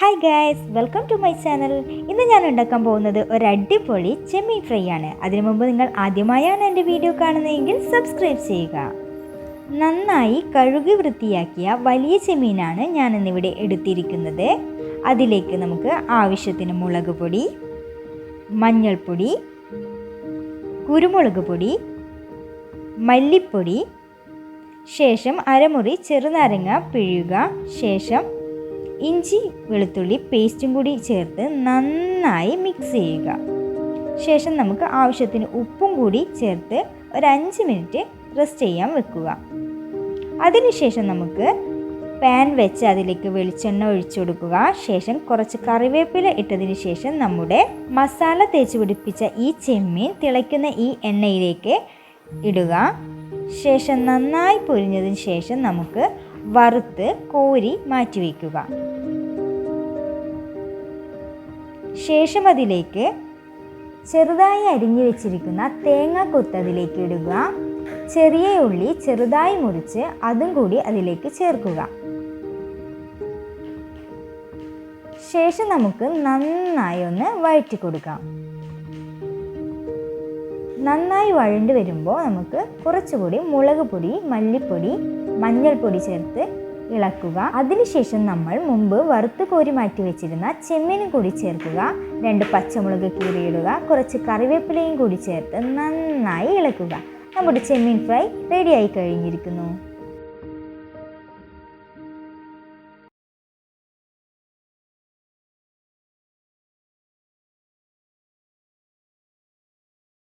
Hi guys welcome to my channel ഇന്ന് ഞാൻ ഉണ്ടാക്കാൻ പോകുന്നത് ഒരു അടിപൊളി ചെമ്മീൻ ഫ്രൈ ആണ്. അതിനു മുമ്പ് നിങ്ങൾ ആദ്യമായാണ് എന്റെ വീഡിയോ കാണുന്നതെങ്കിൽ സബ്സ്ക്രൈബ് ചെയ്യുക. നന്നായി കഴുകി വൃത്തിയാക്കിയ വലിയ ചെമ്മീനാണ് ഞാൻ ഇന്നിവിടെ എടുത്തിരിക്കുന്നത്. അതിലേക്ക് നമുക്ക് ആവശ്യത്തിന് മുളക് പൊടി മഞ്ഞൾപ്പൊടി കുരുമുളക് പൊടി മല്ലിപ്പൊടി ശേഷം അരമുറി ചെറുനാരങ്ങ പിഴിയുക ശേഷം ഇഞ്ചി വെളുത്തുള്ളി പേസ്റ്റും കൂടി ചേർത്ത് നന്നായി മിക്സ് ചെയ്യുക. ശേഷം നമുക്ക് ആവശ്യത്തിന് ഉപ്പും കൂടി ചേർത്ത് ഒരു അഞ്ച് മിനിറ്റ് റെസ്റ്റ് ചെയ്യാൻ വെക്കുക. അതിനുശേഷം നമുക്ക് പാൻ വെച്ച് അതിലേക്ക് വെളിച്ചെണ്ണ ഒഴിച്ചു കൊടുക്കുക. ശേഷം കുറച്ച് കറിവേപ്പില ഇട്ടതിന് ശേഷം നമ്മുടെ മസാല തേച്ച് പിടിപ്പിച്ച ഈ ചെമ്മീൻ തിളയ്ക്കുന്ന ഈ എണ്ണയിലേക്ക് ഇടുക. ശേഷം നന്നായി പൊരിഞ്ഞതിന് ശേഷം നമുക്ക് വറുത്ത് കോരി മാറ്റി ശേഷം അതിലേക്ക് ചെറുതായി അരിഞ്ഞു വെച്ചിരിക്കുന്ന തേങ്ങ കൊത്തതിലേക്ക് ഇടുക. ചെറിയ ഉള്ളി ചെറുതായി മുറിച്ച് അതും കൂടി അതിലേക്ക് ചേർക്കുക. ശേഷം നമുക്ക് നന്നായി ഒന്ന് വഴറ്റി കൊടുക്കാം. നന്നായി വഴണ്ട് വരുമ്പോൾ നമുക്ക് കുറച്ചുകൂടി മുളക് പൊടി മല്ലിപ്പൊടി മഞ്ഞൾപ്പൊടി ചേർത്ത് ഇളക്കുക. അതിനുശേഷം നമ്മൾ മുമ്പ് വറുത്ത് കോരി മാറ്റി വെച്ചിരുന്ന ചെമ്മീനും കൂടി ചേർക്കുക. രണ്ട് പച്ചമുളക് കീറിയിടുക കുറച്ച് കറിവേപ്പിലയും കൂടി ചേർത്ത് നന്നായി ഇളക്കുക. നമ്മുടെ ചെമ്മീൻ ഫ്രൈ റെഡിയായി കഴിഞ്ഞിരിക്കുന്നു.